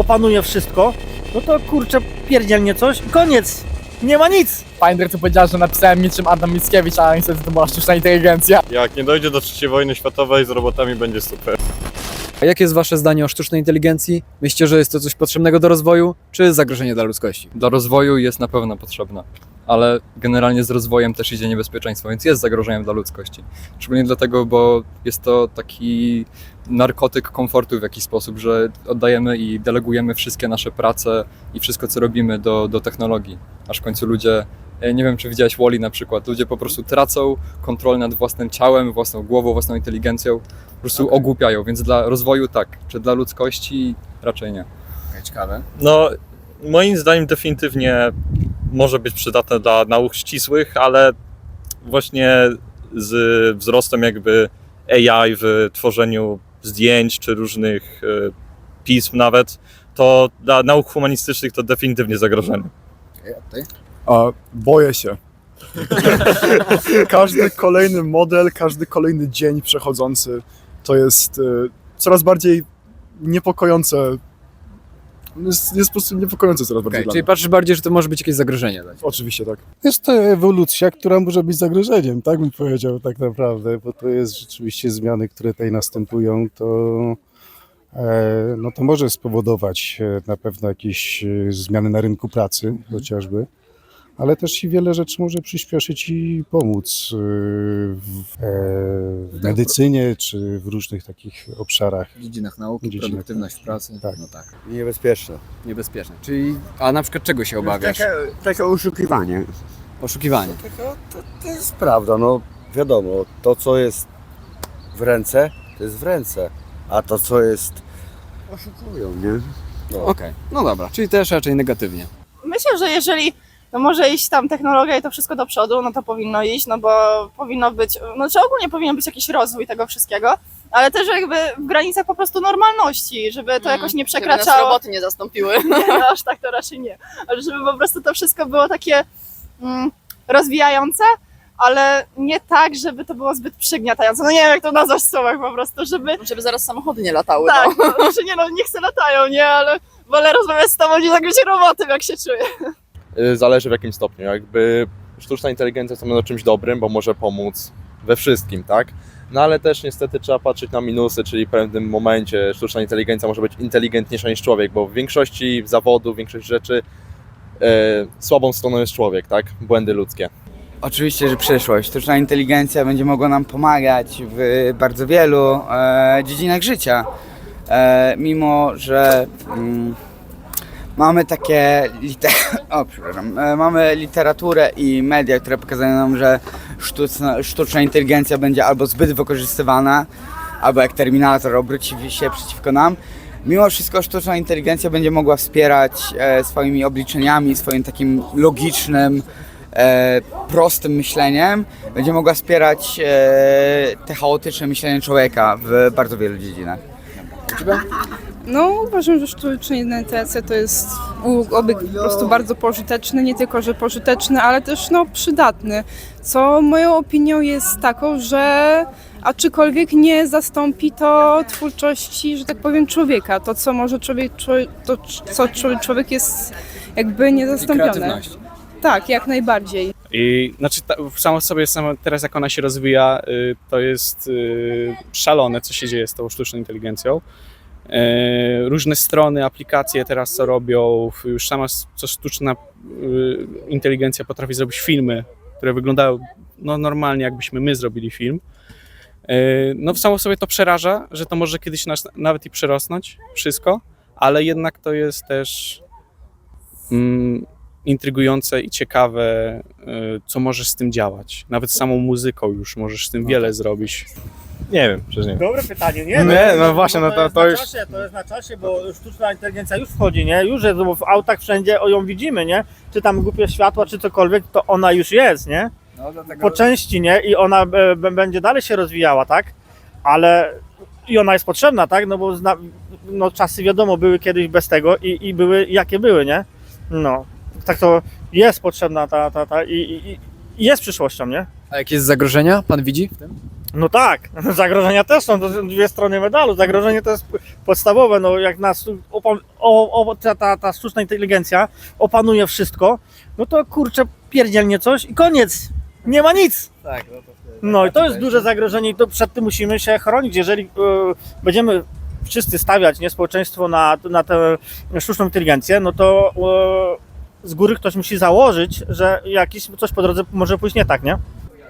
opanuje wszystko, no to kurczę, pierdzielnie coś i koniec. Nie ma nic. Finder tu powiedziała, że napisałem niczym Adam Mickiewicz, a niestety to była sztuczna inteligencja. Jak nie dojdzie do III wojny światowej, z robotami będzie super. A jakie jest wasze zdanie o sztucznej inteligencji? Myślicie, że jest to coś potrzebnego do rozwoju, czy zagrożenie dla ludzkości? Dla rozwoju jest na pewno potrzebna, ale generalnie z rozwojem też idzie niebezpieczeństwo, więc jest zagrożeniem dla ludzkości. Szczególnie dlatego, bo jest to taki narkotyk komfortu w jakiś sposób, że oddajemy i delegujemy wszystkie nasze prace i wszystko, co robimy do, do technologii. Aż w końcu ludzie, nie wiem, czy widziałeś Wally na przykład, ludzie po prostu tracą kontrolę nad własnym ciałem, własną głową, własną inteligencją, po prostu ogłupiają, więc dla rozwoju tak, czy dla ludzkości raczej nie. Ciekawe. No, moim zdaniem definitywnie może być przydatne dla nauk ścisłych, ale właśnie z wzrostem jakby AI w tworzeniu zdjęć czy różnych e, pism nawet, to dla nauk humanistycznych to definitywnie zagrożenie. A boję się. każdy kolejny model, każdy kolejny dzień przechodzący to jest e, coraz bardziej niepokojące. Jest, jest po prostu niepokojące coraz bardziej dla czyli mnie. patrzysz bardziej, że to może być jakieś zagrożenie dla ciebie. Oczywiście tak. Jest to ewolucja, która może być zagrożeniem, tak bym powiedział tak naprawdę, bo to jest rzeczywiście zmiany, które tutaj następują, to, e, no to może spowodować e, na pewno jakieś e, zmiany na rynku pracy chociażby, ale też i wiele rzeczy może przyspieszyć i pomóc e, w, e, w medycynie czy w różnych takich obszarach. W dziedzinach nauki, dziedzinach produktywność w pracy. Tak. No tak. Niebezpieczne. Niebezpieczne. Czyli, a na przykład czego się obawiasz? Takie, takie oszukiwanie. Oszukiwanie. To, to, to jest prawda, no wiadomo, to co jest w ręce, to jest w ręce, a to co jest oszukują, nie? No. Okej, no dobra, czyli też raczej negatywnie. Myślę, że jeżeli no może iść tam technologia i to wszystko do przodu, no to powinno iść, no bo powinno być, no czy ogólnie powinien być jakiś rozwój tego wszystkiego, ale też jakby w granicach po prostu normalności, żeby to jakoś nie przekraczało. roboty nie zastąpiły. Nie, no aż tak to raczej nie. Ale żeby po prostu to wszystko było takie mm, rozwijające, ale nie tak, żeby to było zbyt przygniatające. No nie wiem, jak to nazwać w słowach po prostu, żeby... Żeby zaraz samochody nie latały. Tak, No. no, nie no, nie chcę latają, nie, ale wolę rozmawiać z tobą niż zagrać robotem, jak się czuję. Y, Zależy w jakim stopniu. Jakby sztuczna inteligencja jest na czymś dobrym, bo może pomóc we wszystkim, tak? No ale też niestety trzeba patrzeć na minusy, czyli w pewnym momencie sztuczna inteligencja może być inteligentniejsza niż człowiek, bo w większości zawodów, większość rzeczy e, słabą stroną jest człowiek, tak? Błędy ludzkie. Oczywiście, że przyszłość. Sztuczna inteligencja będzie mogła nam pomagać w bardzo wielu e, dziedzinach życia. E, mimo, że mm, mamy takie liter... o, przepraszam. E, mamy literaturę i media, które pokazują nam, że sztuczna, sztuczna inteligencja będzie albo zbyt wykorzystywana, albo jak Terminator obróci się przeciwko nam. Mimo wszystko sztuczna inteligencja będzie mogła wspierać e, swoimi obliczeniami, swoim takim logicznym, e, prostym myśleniem, będzie mogła wspierać e, te chaotyczne myślenie człowieka w bardzo wielu dziedzinach. no uważam, że sztuczna inteligencja to jest obieg po prostu bardzo pożyteczny, nie tylko, że pożyteczny, ale też no przydatny. Co moją opinią jest taką, że aczkolwiek nie zastąpi to twórczości, że tak powiem, człowieka. To, co może człowiek, to, co człowiek- jest jakby niezastąpione. Tak, jak najbardziej. I znaczy ta, samo sobie sama teraz jak ona się rozwija, y, to jest y, szalone, co się dzieje z tą sztuczną inteligencją. E, różne strony, aplikacje teraz co robią, już sama co sztuczna y, inteligencja potrafi zrobić filmy, które wyglądają no, normalnie, jakbyśmy my zrobili film. E, No samo sobie to przeraża, że to może kiedyś nas nawet i przerosnąć, wszystko, ale jednak to jest też mm, intrygujące i ciekawe, y, co możesz z tym działać. Nawet samą muzyką już możesz z tym wiele zrobić. Nie wiem, przecież nie wiem. Dobre pytanie, nie? Nie, no właśnie, no to- jest to na już- Czasie, to jest na czasie, bo sztuczna inteligencja już wchodzi, nie? Już jest, bo w autach wszędzie o ją widzimy, nie? Czy tam głupie światła, czy cokolwiek, to ona już jest, nie? No, dlatego... Po części, nie? I ona e, b- będzie dalej się rozwijała, tak? Ale i ona jest potrzebna, tak? No bo zna, no, czasy wiadomo były kiedyś bez tego i, i były jakie były, nie? No, tak to jest potrzebna ta, ta, ta i, i, i jest przyszłością, nie? A jakie jest zagrożenia pan widzi w tym? No tak, zagrożenia też są, to są dwie strony medalu. Zagrożenie to jest podstawowe, no jak nas opa- o, o, ta, ta, ta sztuczna inteligencja opanuje wszystko, no to kurczę, pierdzielnie coś i koniec. Nie ma nic. Tak, No i to jest duże zagrożenie i to przed tym musimy się chronić. Jeżeli e, będziemy wszyscy stawiać nie społeczeństwo na, na tę sztuczną inteligencję, no to e, z góry ktoś musi założyć, że jakiś coś po drodze może pójść nie tak, nie?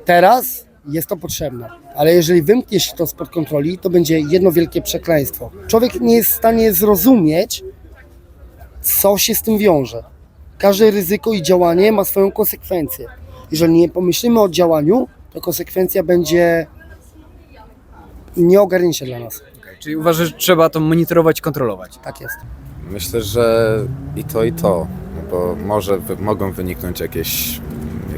Teraz jest to potrzebne, ale jeżeli wymknie się to spod kontroli, to będzie jedno wielkie przekleństwo. Człowiek nie jest w stanie zrozumieć, co się z tym wiąże. Każde ryzyko i działanie ma swoją konsekwencję. Jeżeli nie pomyślimy o działaniu, to konsekwencja będzie nieogarnięcie dla nas. Czyli uważasz, że trzeba to monitorować i kontrolować? Tak jest. Myślę, że i to, i to, no bo może mogą wyniknąć jakieś,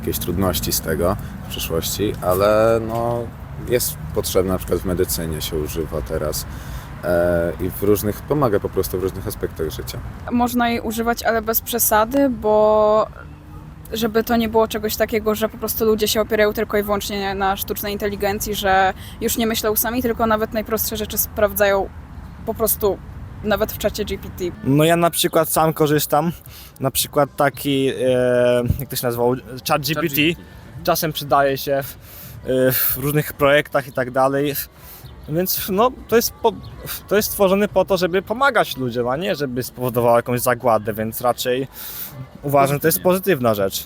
jakieś trudności z tego w przyszłości, ale no, jest potrzebne, na przykład w medycynie się używa teraz e, i w różnych, pomaga po prostu w różnych aspektach życia. Można jej używać, ale bez przesady, bo żeby to nie było czegoś takiego, że po prostu ludzie się opierają tylko i wyłącznie na sztucznej inteligencji, że już nie myślą sami, tylko nawet najprostsze rzeczy sprawdzają po prostu nawet w czacie GPT. No ja na przykład sam korzystam, na przykład taki, e, jak to się nazywał, chat GPT, czasem przydaje się w, e, w różnych projektach i tak dalej, więc no to jest, po, to jest stworzony po to, żeby pomagać ludziom, a nie żeby spowodował jakąś zagładę, więc raczej uważam, że to jest pozytywna rzecz.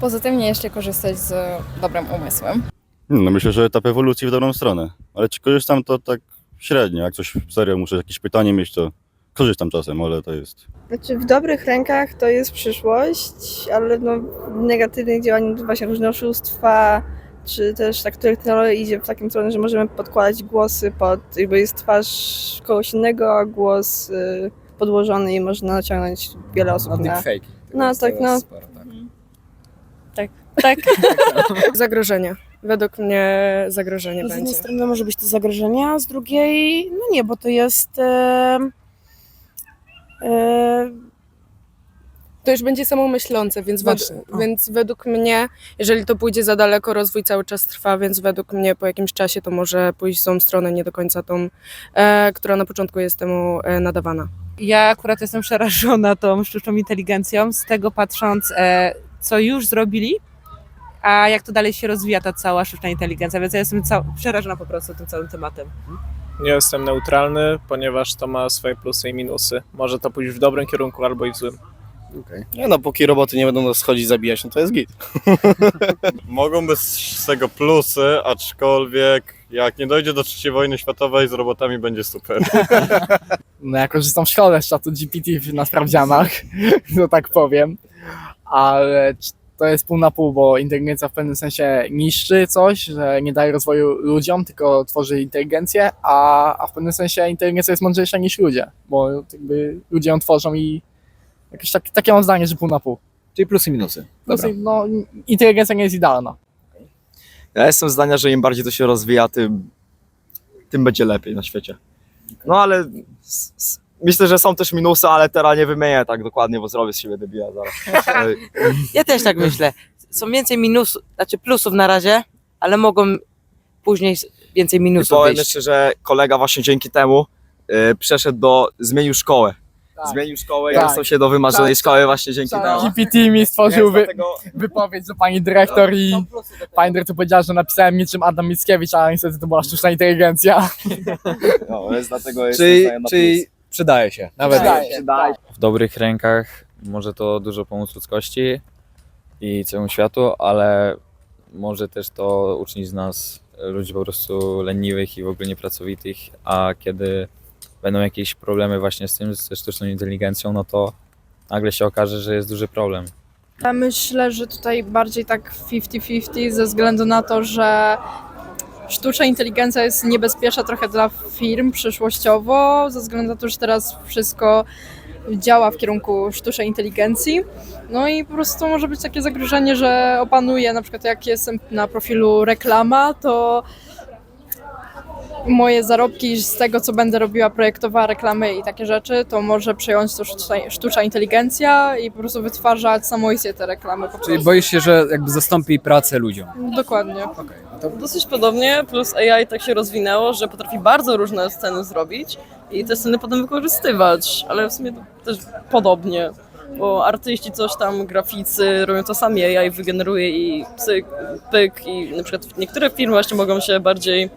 Pozytywnie jeszcze korzystać z dobrym umysłem. No myślę, że etap ewolucji w dobrą stronę, ale czy korzystam to tak średnio, jak coś serio muszę jakieś pytanie mieć, to korzystam czasem, ale to jest... Znaczy w dobrych rękach to jest przyszłość, ale no, w negatywnych działaniach to właśnie różne oszustwa, czy też tak technologia idzie w takim stronę, że możemy podkładać głosy pod, jakby jest twarz kogoś innego, a głos y, podłożony i można naciągnąć wiele osób na... deepfake. No tak, no. Tak. Zagrożenie. Według mnie zagrożenie Z jednej strony może być to zagrożenie, a z drugiej no nie, bo to jest e, e, To już będzie samomyślące, więc, wed- Właśnie, o. więc według mnie, jeżeli to pójdzie za daleko, rozwój cały czas trwa, więc według mnie po jakimś czasie to może pójść w tą stronę, nie do końca tą, e, która na początku jest temu e, nadawana. Ja akurat jestem przerażona tą sztuczną inteligencją, z tego patrząc, e, co już zrobili, a jak to dalej się rozwija ta cała sztuczna inteligencja, więc ja jestem cał- przerażona po prostu tym całym tematem. Nie jestem neutralny, ponieważ to ma swoje plusy i minusy. Może to pójść w dobrym kierunku albo i w złym. Nie no, póki roboty nie będą nas schodzić zabijać, no to jest git. Mogą być z tego plusy, aczkolwiek jak nie dojdzie do trzeciej wojny światowej, z robotami będzie super. No ja korzystam w szkole z czatu GPT na sprawdzianach, to tak powiem, ale to jest pół na pół, bo inteligencja w pewnym sensie niszczy coś, że nie daje rozwoju ludziom, tylko tworzy inteligencję, a, a w pewnym sensie inteligencja jest mądrzejsza niż ludzie, bo jakby ludzie ją tworzą i jakieś tak, takie mam zdanie, że pół na pół. Czyli plusy i minusy. Plus, no, inteligencja nie jest idealna. Ja jestem zdania, że im bardziej to się rozwija, tym, tym będzie lepiej na świecie. No ale s- s- myślę, że są też minusy, ale teraz nie wymienię tak dokładnie, bo zrobię z siebie debila zaraz. Ja też tak myślę. Są więcej minusów, znaczy plusów na razie, ale mogą później więcej minusów Powiem jeszcze, że kolega właśnie dzięki temu y, przeszedł do, zmienił szkołę. Zmienił szkołę i Tak. dostał się do wymarzonej Tak. szkoły właśnie dzięki temu. GPT mi stworzył wy, dlatego- wypowiedź do pani dyrektor i pani dyrektor powiedziała, że napisałem niczym Adam Mickiewicz, a niestety to była sztuczna inteligencja. No, więc dlatego jest Czyli, na czyli przydaje się. Nawet Przydaje się, przydaje. w dobrych rękach może to dużo pomóc ludzkości i całemu światu, ale może też to uczynić z nas ludzi po prostu leniwych i w ogóle niepracowitych, a kiedy będą jakieś problemy właśnie z tym, ze sztuczną inteligencją, no to nagle się okaże, że jest duży problem. Ja myślę, że tutaj bardziej tak 50-50 ze względu na to, że sztuczna inteligencja jest niebezpieczna trochę dla firm przyszłościowo, ze względu na to, że teraz wszystko działa w kierunku sztucznej inteligencji. No i po prostu może być takie zagrożenie, że opanuje, na przykład jak jestem na profilu reklama, to moje zarobki z tego, co będę robiła, projektowała reklamy i takie rzeczy, to może przejąć to sztuczna, sztuczna inteligencja i po prostu wytwarzać samoistnie te reklamy. Po Czyli prostu. boisz się, że jakby zastąpi pracę ludziom. Dokładnie. Dosyć podobnie, plus AI tak się rozwinęło, że potrafi bardzo różne sceny zrobić i te sceny potem wykorzystywać, ale w sumie to też podobnie, bo artyści coś tam, graficy robią to sami, AI wygeneruje i cyk, pyk i na przykład niektóre firmy właśnie mogą się bardziej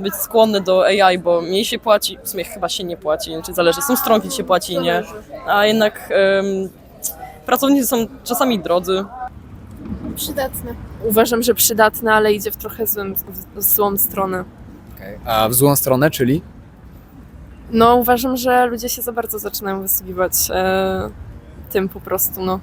być skłonne do AI, bo mniej się płaci, w sumie chyba się nie płaci, czy zależy, są stronki, gdzie się płaci i nie, a jednak em, pracownicy są czasami drodzy, Przydatne. Uważam, że przydatne, ale idzie w trochę złym, w złą stronę. Okej. A w złą stronę, czyli? No, uważam, że ludzie się za bardzo zaczynają wysługiwać e, tym po prostu, no.